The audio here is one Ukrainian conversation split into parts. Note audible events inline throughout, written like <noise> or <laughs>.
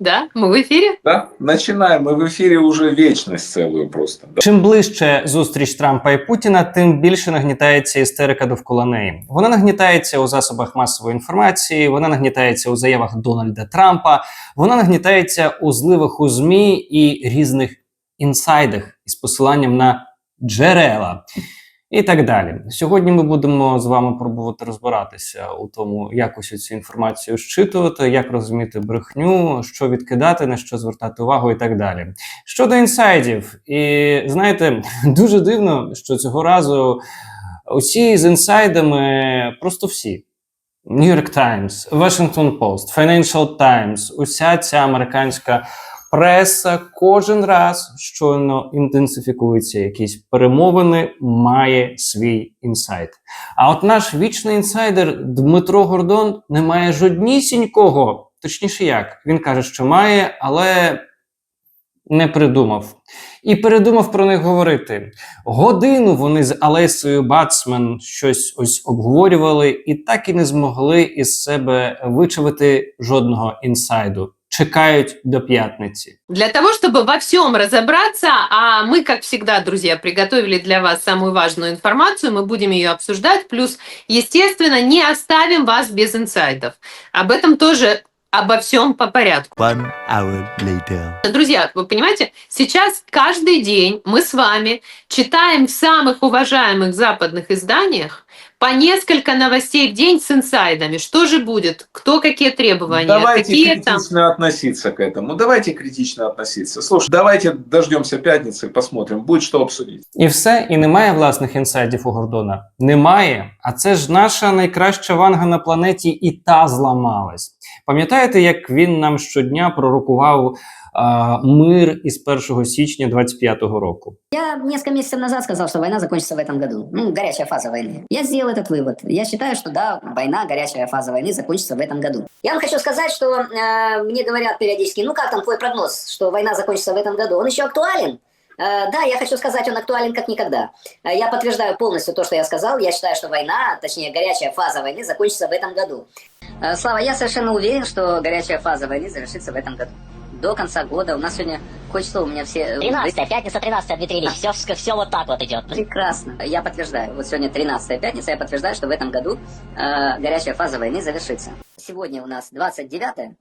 Да, мы в эфире? Да, начинаем. Мы в эфире уже вечность целую просто. Да. Чим ближче зустріч Трампа і Путіна, тим більше нагнітається істерика довкола неї. Вона нагнітається у засобах масової інформації, вона нагнітається у заявах Дональда Трампа, вона нагнітається у зливах у змі і різних інсайдах із посиланням на джерела. І так далі. Сьогодні ми будемо з вами пробувати розбиратися у тому, як усю цю інформацію щитувати, як розуміти брехню, що відкидати, на що звертати увагу, і так далі. Щодо інсайдів, і знаєте, <laughs> дуже дивно, що цього разу усі з інсайдами просто всі. New York Times, Washington Post, Financial Times, уся ця американська преса кожен раз щойно інтенсифікуються якісь перемовини, має свій інсайт. А от наш вічний інсайдер Дмитро Гордон не має жоднісінького, точніше як, він каже, що має, але не придумав. І передумав про них говорити. Годину вони з Алесою Бацмен щось ось обговорювали і так і не змогли із себе вичавити жодного інсайду. Чекають до п'ятниці. Для того, чтобы во всем разобраться, а мы, как всегда, друзья, приготовили для вас самую важную информацию, мы будем ее обсуждать, плюс, естественно, не оставим вас без инсайдов. Об этом тоже обо всем по порядку. One hour later. Друзья, вы понимаете, сейчас каждый день мы с вами читаем в самых уважаемых западных изданиях по несколько новостей в день с инсайдами. Что же будет? Кто какие требования? Давайте какие там? критично относиться к этому. Давайте критично относиться. Слушай, давайте дождемся пятницы и посмотрим. Будет что обсудить. І все, і немає власних інсайдів у Гордона. Немає. А це ж наша найкраща ванга на планеті, і та зламалась. Пам'ятаєте, як він нам щодня пророкував а, мир із 1 січня 25-го року? Я несколько месяцев назад сказал, что война закончится в этом году. Ну, горячая фаза войны. Я сделал этот вывод. Я считаю, что да, война, горячая фаза войны закончится в этом году. Я вам хочу сказать, что э, мне говорят периодически, ну как там твой прогноз, что война закончится в этом году? Он еще актуален? Э, да, я хочу сказать, он актуален как никогда. Э, Я подтверждаю полностью то, что я сказал. Я считаю, что война, точнее горячая фаза войны закончится в этом году. Э, Слава, я совершенно уверен, что горячая фаза войны завершится в этом году. До конца года. У нас сегодня хоть что, у меня все... э, 13 пятница, 13 Дмитрий Ильич. Все, все вот так вот идет. Прекрасно. Я подтверждаю. Вот сегодня 13 пятница, я подтверждаю, что в этом году э, горячая фаза войны завершится. Сегодня у нас 29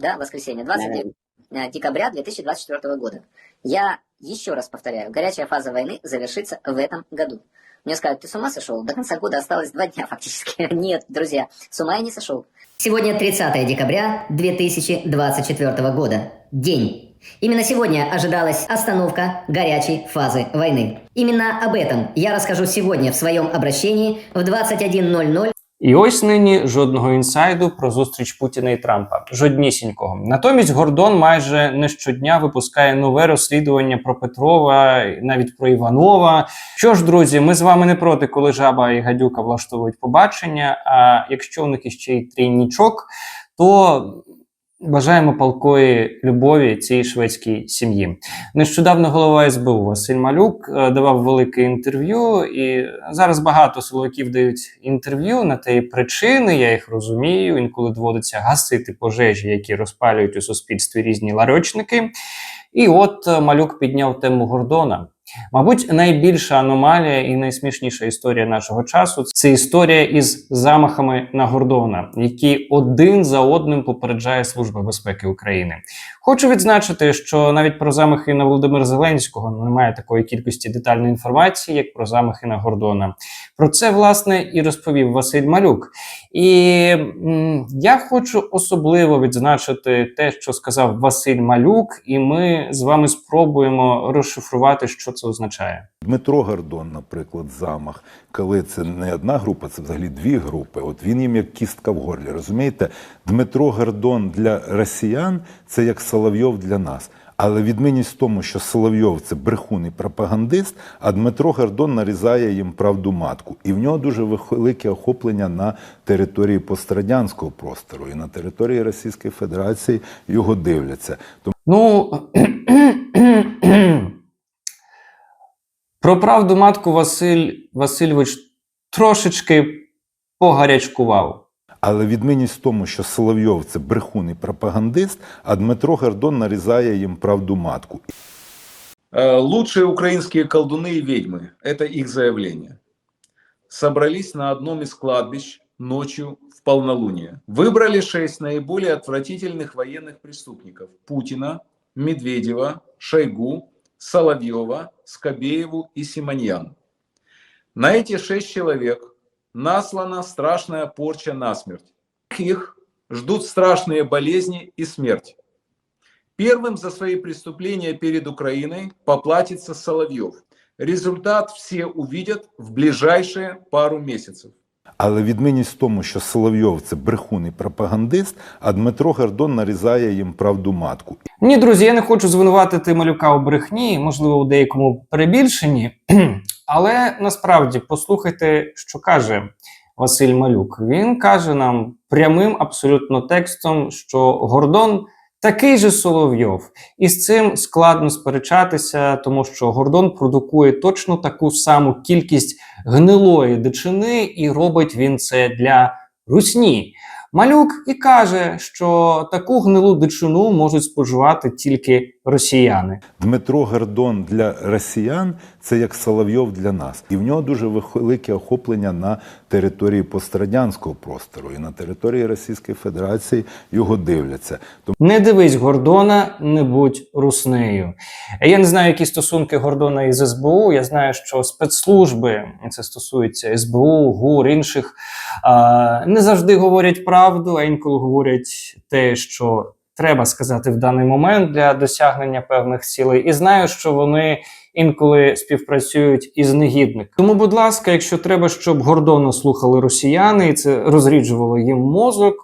да, воскресенье, 29 э, декабря 2024 года. Я еще раз повторяю, горячая фаза войны завершится в этом году. Мне скажут, ты с ума сошел? До конца года осталось два дня фактически. <laughs> Нет, друзья, с ума я не сошел. Сегодня 30 декабря 2024 года. День. Именно сегодня ожидалась остановка горячей фазы войны. Именно об этом я расскажу сегодня в своем обращении в 21.00 І ось нині жодного інсайду про зустріч Путіна і Трампа. Жоднісінького. Натомість Гордон майже не щодня випускає нове розслідування про Петрова, навіть про Іванова. Що ж, друзі, ми з вами не проти, коли жаба і гадюка влаштовують побачення. А якщо у них іще й трійнічок, то бажаємо палкої любові цій шведській сім'ї. Нещодавно голова СБУ Василь Малюк е, давав велике інтерв'ю, і зараз багато силовиків дають інтерв'ю на те причини. Я їх розумію. Інколи доводиться гасити пожежі, які розпалюють у суспільстві різні ларьочники. І от е, Малюк підняв тему Гордона. Мабуть, найбільша аномалія і найсмішніша історія нашого часу це історія із замахами на Гордона, які один за одним попереджає Служба безпеки України. Хочу відзначити, що навіть про замахи на Володимира Зеленського немає такої кількості детальної інформації, як про замахи на Гордона. Про це власне і розповів Василь Малюк. І я хочу особливо відзначити те, що сказав Василь Малюк, і ми з вами спробуємо розшифрувати, що це означає. Дмитро Гордон, наприклад, замах, коли це не одна група, це взагалі дві групи. От він їм як кістка в горлі. Розумієте, Дмитро Гордон для росіян це як Соловйов для нас. Але відмінність в тому, що Соловйов це брехун і пропагандист, а Дмитро Гордон нарізає їм правду матку. І в нього дуже велике охоплення на території пострадянського простору і на території Російської Федерації його дивляться. Ну <clears throat> про правду матку Василь Васильович трошечки погарячкував. Але відмінність в тому, що Соловйов це брехун і пропагандист, а Дмитро Гордон нарізає їм правду матку. Э, Лучшие украинские колдуны и ведьмы – это их заявление. Собрались на одном из кладбищ ночью в полнолуние. Выбрали шесть наиболее отвратительных военных преступников – Путина, Медведева, Шойгу, Соловьева, Скобееву и Симоньян. На эти шесть человек наслана страшная порча насмерть. Их ждут страшные болезни и смерть. Первым за свои преступления перед Украиной поплатится Соловьев. Результат все увидят в ближайшие пару месяцев. Але відмінність в тому, що Соловйов це брехун і пропагандист, а Дмитро Гордон нарізає їм правду матку. Ні, друзі, я не хочу звинуватити малюка у брехні, можливо, у деякому перебільшенні. <clears throat> Але насправді послухайте, що каже Василь Малюк. Він каже нам прямим абсолютно текстом, що Гордон такий же Соловйов, і з цим складно сперечатися, тому що Гордон продукує точно таку саму кількість гнилої дичини, і робить він це для русні. Малюк і каже, що таку гнилу дичину можуть споживати тільки росіяни. Дмитро Гордон для росіян це як Соловйов для нас. І в нього дуже велике охоплення на території пострадянського простору і на території Російської Федерації його дивляться. Тому Не дивись Гордона, не будь руснею. Я не знаю, які стосунки Гордона із СБУ. Я знаю, що спецслужби це стосується СБУ, ГУР, інших не завжди говорять правду, а інколи говорять те, що треба сказати в даний момент для досягнення певних цілей. І знаю, що вони інколи співпрацюють із негідниками. Тому, будь ласка, якщо треба, щоб Гордона слухали росіяни, і це розріджувало їм мозок.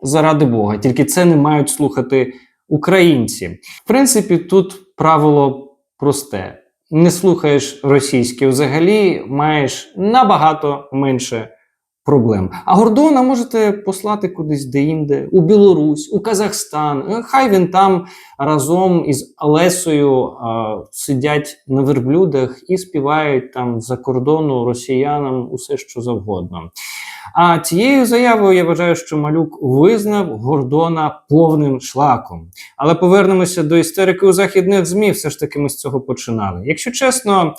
Заради Бога, тільки це не мають слухати українці. В принципі, тут правило просте: не слухаєш російське взагалі, маєш набагато менше проблем. А Гордона можете послати кудись деінде, у Білорусь, у Казахстан. Е, Хай він там разом із Олесою а, сидять на верблюдах і співають там за кордону росіянам усе, що завгодно. А цією заявою я вважаю, що малюк визнав Гордона повним шлаком. Але повернемося до істерики у західних ЗМІ. Все ж таки ми з цього починали. Якщо чесно,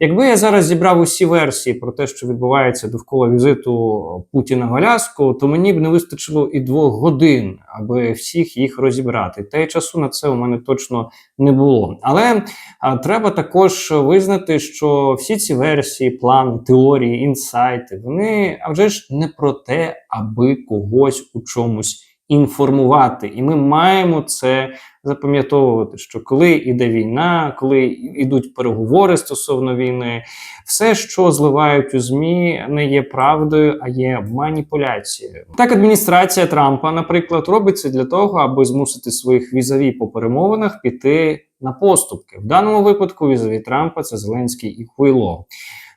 якби я зараз зібрав усі версії про те, що відбувається довкола візиту Путіна в Аляску, то мені б не вистачило і двох годин, аби всіх їх розібрати. Та й часу на це у мене точно не було. Але а, треба також визнати, що всі ці версії, плани, теорії, інсайти, вони а вже ж не про те, аби когось у чомусь інформувати. І ми маємо це запам'ятовувати, що коли йде війна, коли йдуть переговори стосовно війни, все, що зливають у ЗМІ, не є правдою, а є маніпуляцією. Так, адміністрація Трампа, наприклад, робить це для того, аби змусити своїх візаві по перемовинах піти на поступки. В даному випадку візаві Трампа це Зеленський і Хуйло.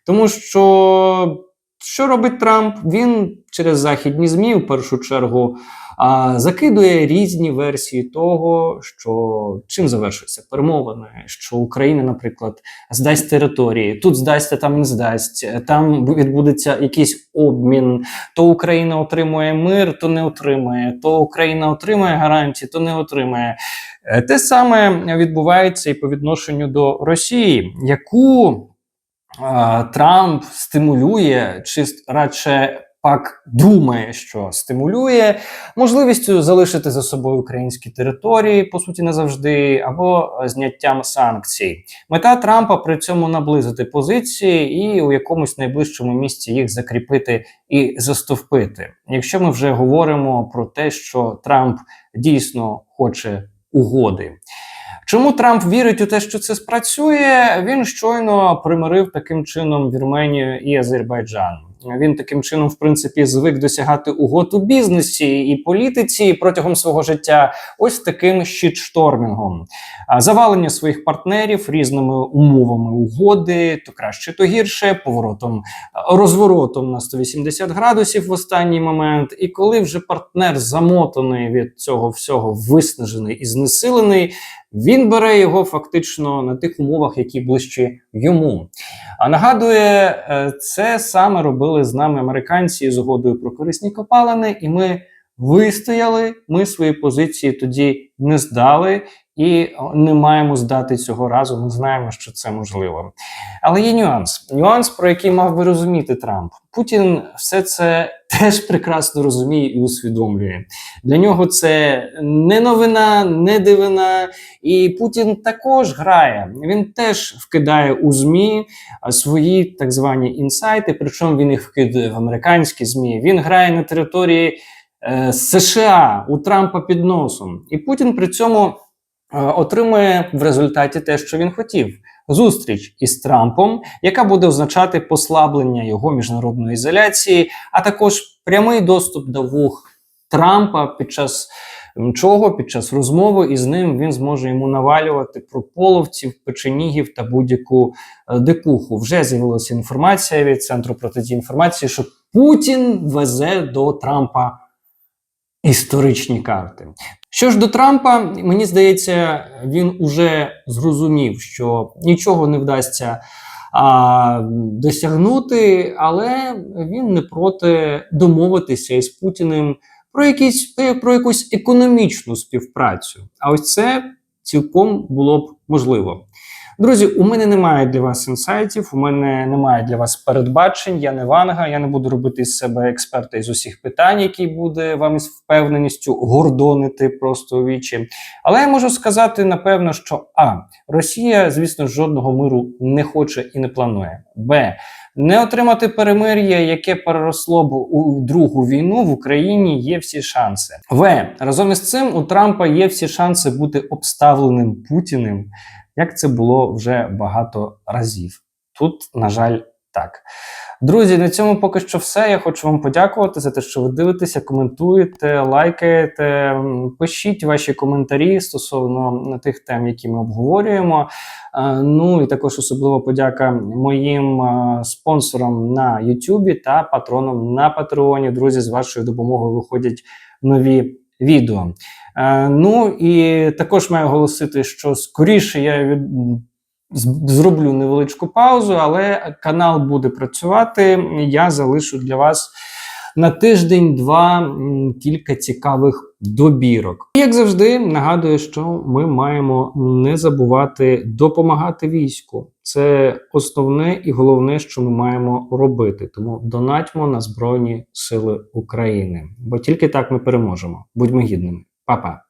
Тому що що робить Трамп? Він через західні ЗМІ в першу чергу закидує різні версії того, що чим завершуються перемовини, що Україна, наприклад, здасть території, тут здасть, там не здасть, там відбудеться якийсь обмін. То Україна отримує мир, то не отримує, то Україна отримує гарантії, то не отримує. Е, Те саме відбувається і по відношенню до Росії, яку Трамп стимулює, чи радше пак думає, що стимулює можливістю залишити за собою українські території, по суті, назавжди, або зняттям санкцій. Мета Трампа при цьому наблизити позиції і у якомусь найближчому місці їх закріпити і застовпити. Якщо ми вже говоримо про те, що Трамп дійсно хоче угоди. Чому Трамп вірить у те, що це спрацює? Він щойно примирив таким чином Вірменію і Азербайджан. Він таким чином, в принципі, звик досягати угод у бізнесі і політиці протягом свого життя. Ось таким щитштормінгом. Завалення своїх партнерів різними умовами угоди, то краще, то гірше, поворотом, розворотом на 180 градусів в останній момент. І коли вже партнер замотаний від цього всього, виснажений і знесилений, він бере його фактично на тих умовах, які ближчі йому. А нагадує, е, це саме робили з нами американці з угодою про корисні копалини, і ми вистояли. Ми свої позиції тоді не здали і не маємо здати цього разу. Ми знаємо, що це можливо. Але є нюанс. Нюанс, про який мав би розуміти Трамп. Путін все це теж прекрасно розуміє і усвідомлює. Для нього це не новина, не дивина. І Путін також грає. Він теж вкидає у ЗМІ свої так звані інсайти. Причому він їх вкидає в американські ЗМІ. Він грає на території е, США у Трампа під носом. І Путін при цьому е, отримує в результаті те, що він хотів. Зустріч із Трампом, яка буде означати послаблення його міжнародної ізоляції, а також прямий доступ до вух Трампа під час чого під час розмови із ним він зможе йому навалювати про половців, печенігів та будь-яку е, дикуху. Вже з'явилася інформація від центру протидії інформації, що Путін везе до Трампа історичні карти. Що ж до Трампа, мені здається, він уже зрозумів, що нічого не вдасться а, досягнути, але він не проти домовитися із Путіним про якісь про якусь економічну співпрацю. А ось це цілком було б можливо. Друзі, у мене немає для вас інсайтів, у мене немає для вас передбачень. Я не ванга, я не буду робити з себе експерта із усіх питань, які буде вам із впевненістю гордонити просто у вічі. Але я можу сказати напевно, що а Росія, звісно, жодного миру не хоче і не планує. Б. Не отримати перемир'я, яке переросло б у другу війну в Україні, є всі шанси. В разом із цим у Трампа є всі шанси бути обставленим Путіним, як це було вже багато разів. Тут, на жаль, так. Друзі, на цьому поки що все. Я хочу вам подякувати за те, що ви дивитеся, коментуєте, лайкаєте, пишіть ваші коментарі стосовно тих тем, які ми обговорюємо. Е, Ну і також особливо подяка моїм е, спонсорам на Ютубі та патронам на Патреоні. Друзі, з вашою допомогою виходять нові відео. Е, Ну і також маю оголосити, що скоріше я від зроблю невеличку паузу, але канал буде працювати. Я залишу для вас на тиждень-два кілька цікавих добірок. Як завжди, нагадую, що ми маємо не забувати допомагати війську. Це основне і головне, що ми маємо робити. Тому донатьмо на Збройні Сили України, бо тільки так ми переможемо. Будьмо гідними. Па-па!